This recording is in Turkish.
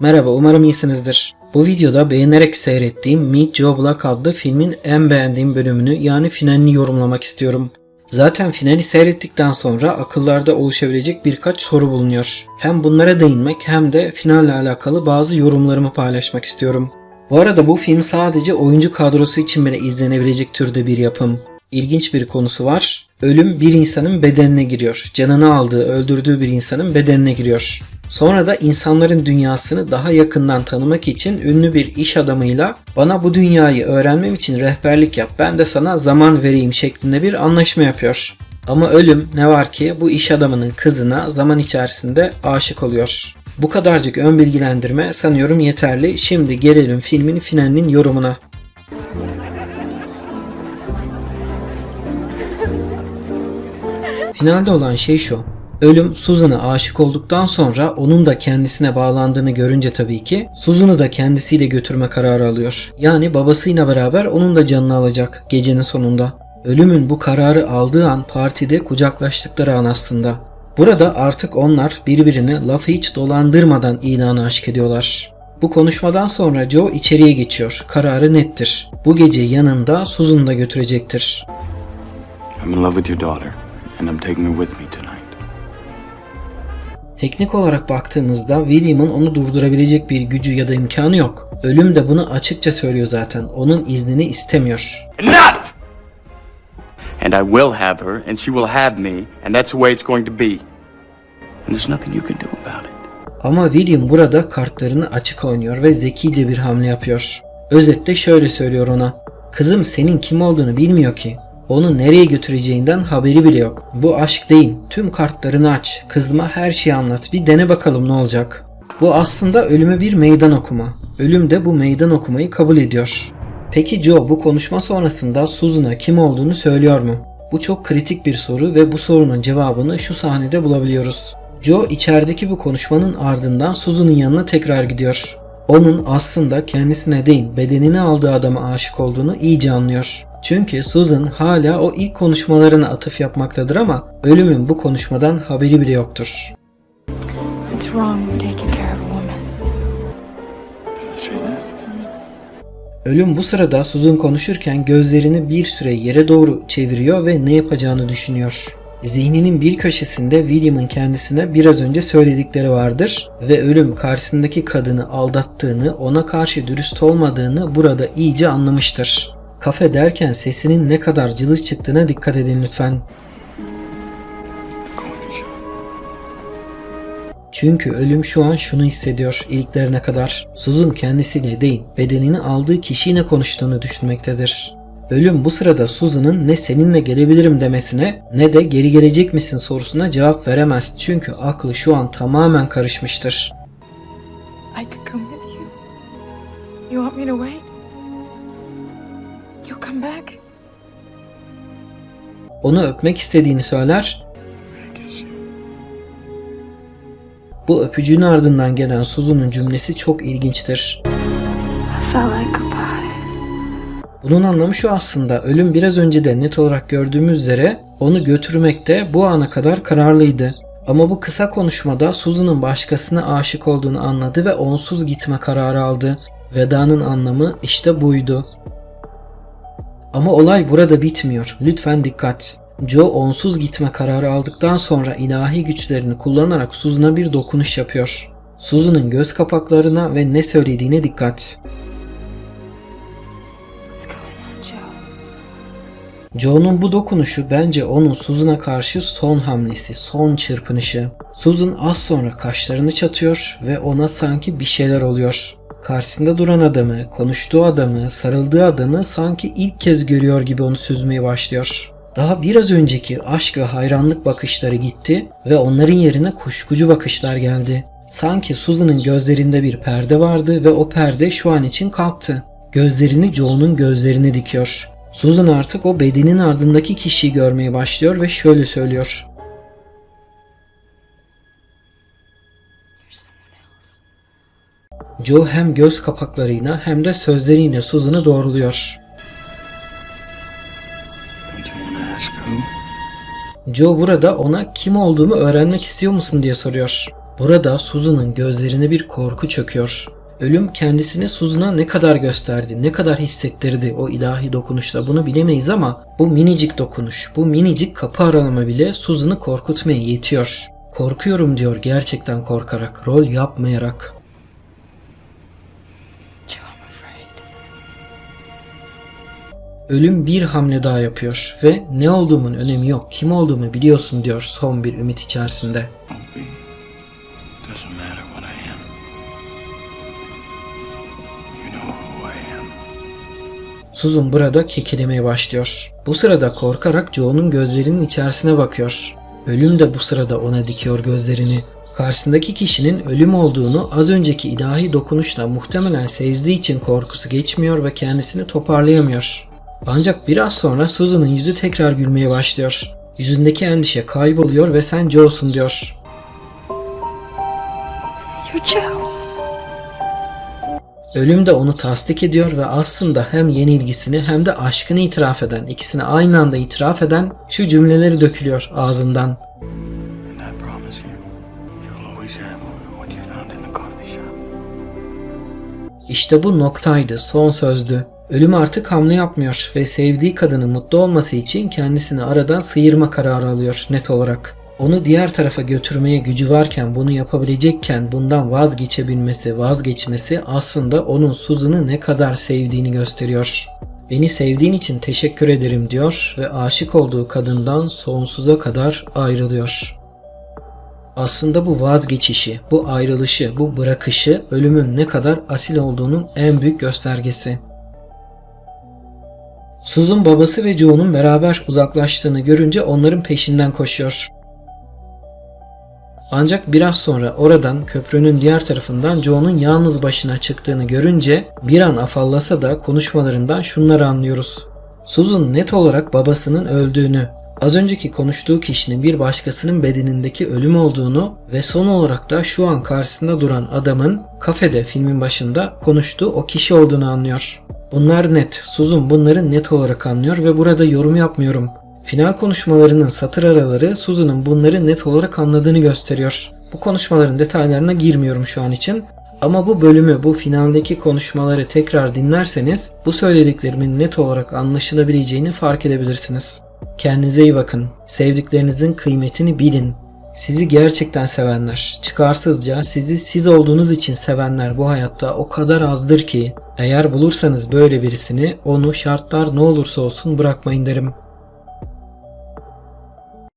Merhaba, umarım iyisinizdir. Bu videoda beğenerek seyrettiğim Meet Joe Black adlı filmin en beğendiğim bölümünü yani finalini yorumlamak istiyorum. Zaten finali seyrettikten sonra akıllarda oluşabilecek birkaç soru bulunuyor. Hem bunlara değinmek hem de finalle alakalı bazı yorumlarımı paylaşmak istiyorum. Bu arada bu film sadece oyuncu kadrosu için bile izlenebilecek türde bir yapım. İlginç bir konusu var. Ölüm bir insanın bedenine giriyor. Canını aldığı, öldürdüğü bir insanın bedenine giriyor. Sonra da insanların dünyasını daha yakından tanımak için ünlü bir iş adamıyla bana bu dünyayı öğrenmem için rehberlik yap ben de sana zaman vereyim şeklinde bir anlaşma yapıyor. Ama ölüm ne var ki bu iş adamının kızına zaman içerisinde aşık oluyor. Bu kadarcık ön bilgilendirme sanıyorum yeterli. Şimdi gelelim filmin finalinin yorumuna. Finalde olan şey şu. Ölüm Susan'a aşık olduktan sonra onun da kendisine bağlandığını görünce tabii ki Susan'ı da kendisiyle götürme kararı alıyor. Yani babasıyla beraber onun da canını alacak gecenin sonunda. Ölümün bu kararı aldığı an partide kucaklaştıkları an aslında. Burada artık onlar birbirini lafı hiç dolandırmadan ilanı aşk ediyorlar. Bu konuşmadan sonra Joe içeriye geçiyor. Kararı nettir. Bu gece yanında Susan'ı da götürecektir. I'm in love with your daughter, and I'm taking her with me tonight. Teknik olarak baktığımızda William'ın onu durdurabilecek bir gücü ya da imkanı yok. Ölüm de bunu açıkça söylüyor zaten. Onun iznini istemiyor. Enough! And I will have her, and she will have me, and that's the way it's going to be. And there's nothing you can do about it. Ama William burada kartlarını açık oynuyor ve zekice bir hamle yapıyor. Özetle şöyle söylüyor ona. Kızım senin kim olduğunu bilmiyor ki. Onu nereye götüreceğinden haberi bile yok. Bu aşk değil. Tüm kartlarını aç. Kızıma her şeyi anlat. Bir dene bakalım ne olacak. Bu aslında ölüme bir meydan okuma. Ölüm de bu meydan okumayı kabul ediyor. Peki Joe bu konuşma sonrasında Susan'a kim olduğunu söylüyor mu? Bu çok kritik bir soru ve bu sorunun cevabını şu sahnede bulabiliyoruz. Joe içerideki bu konuşmanın ardından Susan'ın yanına tekrar gidiyor. Onun aslında kendisine değil bedenini aldığı adama aşık olduğunu iyice anlıyor. Çünkü Susan hala o ilk konuşmalarına atıf yapmaktadır ama ölümün bu konuşmadan haberi bile yoktur. Ölüm bu sırada Susan konuşurken gözlerini bir süre yere doğru çeviriyor ve ne yapacağını düşünüyor. Zihninin bir köşesinde William'ın kendisine biraz önce söyledikleri vardır ve ölüm karşısındaki kadını aldattığını, ona karşı dürüst olmadığını burada iyice anlamıştır. Kafe derken sesinin ne kadar cılız çıktığına dikkat edin lütfen. Çünkü ölüm şu an şunu hissediyor iliklerine kadar. Susan kendisiyle değil, bedenini aldığı kişiyle konuştuğunu düşünmektedir. Ölüm bu sırada Susan'ın ne seninle gelebilirim demesine ne de geri gelecek misin sorusuna cevap veremez. Çünkü aklı şu an tamamen karışmıştır. I could come with you. You want me to wait? You'll come back? Onu öpmek istediğini söyler. Bu öpücüğün ardından gelen Susan'ın cümlesi çok ilginçtir. I felt like goodbye. Bunun anlamı şu aslında ölüm biraz önce de net olarak gördüğümüz üzere onu götürmekte bu ana kadar kararlıydı. Ama bu kısa konuşmada Susan'ın başkasına aşık olduğunu anladı ve onsuz gitme kararı aldı. Veda'nın anlamı işte buydu. Ama olay burada bitmiyor. Lütfen dikkat. Joe onsuz gitme kararı aldıktan sonra ilahi güçlerini kullanarak Susan'a bir dokunuş yapıyor. Susan'ın göz kapaklarına ve ne söylediğine dikkat. Joe'nun bu dokunuşu bence onun Susan'a karşı son hamlesi, son çırpınışı. Susan az sonra kaşlarını çatıyor ve ona sanki bir şeyler oluyor. Karşısında duran adamı, konuştuğu adamı, sarıldığı adamı sanki ilk kez görüyor gibi onu süzmeye başlıyor. Daha biraz önceki aşk ve hayranlık bakışları gitti ve onların yerine kuşkucu bakışlar geldi. Sanki Susan'ın gözlerinde bir perde vardı ve o perde şu an için kalktı. Gözlerini Joe'nun gözlerine dikiyor. Susan artık o bedenin ardındaki kişiyi görmeye başlıyor ve şöyle söylüyor. Joe hem göz kapaklarıyla hem de sözleriyle Susan'ı doğruluyor. Joe burada ona kim olduğumu öğrenmek istiyor musun diye soruyor. Burada Susan'ın gözlerine bir korku çöküyor. Ölüm kendisini Susan'a ne kadar gösterdi, ne kadar hissettirdi o ilahi dokunuşla bunu bilemeyiz ama bu minicik dokunuş, bu minicik kapı aralama bile Susan'ı korkutmaya yetiyor. Korkuyorum diyor gerçekten korkarak, rol yapmayarak. Ölüm bir hamle daha yapıyor ve ne olduğumun önemi yok, kim olduğumu biliyorsun diyor son bir ümit içerisinde. Doesn't matter Susan burada kekelemeye başlıyor. Bu sırada korkarak Joe'nun gözlerinin içerisine bakıyor. Ölüm de bu sırada ona dikiyor gözlerini. Karşısındaki kişinin ölüm olduğunu az önceki ilahi dokunuşla muhtemelen sezdiği için korkusu geçmiyor ve kendisini toparlayamıyor. Ancak biraz sonra Susan'ın yüzü tekrar gülmeye başlıyor. Yüzündeki endişe kayboluyor ve sen Joe'sun diyor. You're Joe. Ölüm de onu tasdik ediyor ve aslında hem yenilgisini hem de aşkını itiraf eden, ikisini aynı anda itiraf eden şu cümleleri dökülüyor ağzından. İşte bu noktaydı, son sözdü. Ölüm artık hamle yapmıyor ve sevdiği kadının mutlu olması için kendisini aradan sıyırma kararı alıyor net olarak. Onu diğer tarafa götürmeye gücü varken bunu yapabilecekken bundan vazgeçebilmesi, vazgeçmesi aslında onun Susan'ı ne kadar sevdiğini gösteriyor. Beni sevdiğin için teşekkür ederim diyor ve aşık olduğu kadından sonsuza kadar ayrılıyor. Aslında bu vazgeçişi, bu ayrılışı, bu bırakışı ölümün ne kadar asil olduğunun en büyük göstergesi. Susan babası ve Joe'nun beraber uzaklaştığını görünce onların peşinden koşuyor. Ancak biraz sonra oradan köprünün diğer tarafından Joe'nun yalnız başına çıktığını görünce bir an afallasa da konuşmalarından şunları anlıyoruz. Susan net olarak babasının öldüğünü, az önceki konuştuğu kişinin bir başkasının bedenindeki ölüm olduğunu ve son olarak da şu an karşısında duran adamın kafede filmin başında konuştuğu o kişi olduğunu anlıyor. Bunlar net. Susan bunları net olarak anlıyor ve burada yorum yapmıyorum. Final konuşmalarının satır araları Susan'ın bunları net olarak anladığını gösteriyor. Bu konuşmaların detaylarına girmiyorum şu an için. Ama bu bölümü, bu finaldeki konuşmaları tekrar dinlerseniz bu söylediklerimin net olarak anlaşılabileceğini fark edebilirsiniz. Kendinize iyi bakın. Sevdiklerinizin kıymetini bilin. Sizi gerçekten sevenler, çıkarsızca sizi siz olduğunuz için sevenler bu hayatta o kadar azdır ki eğer bulursanız böyle birisini onu şartlar ne olursa olsun bırakmayın derim.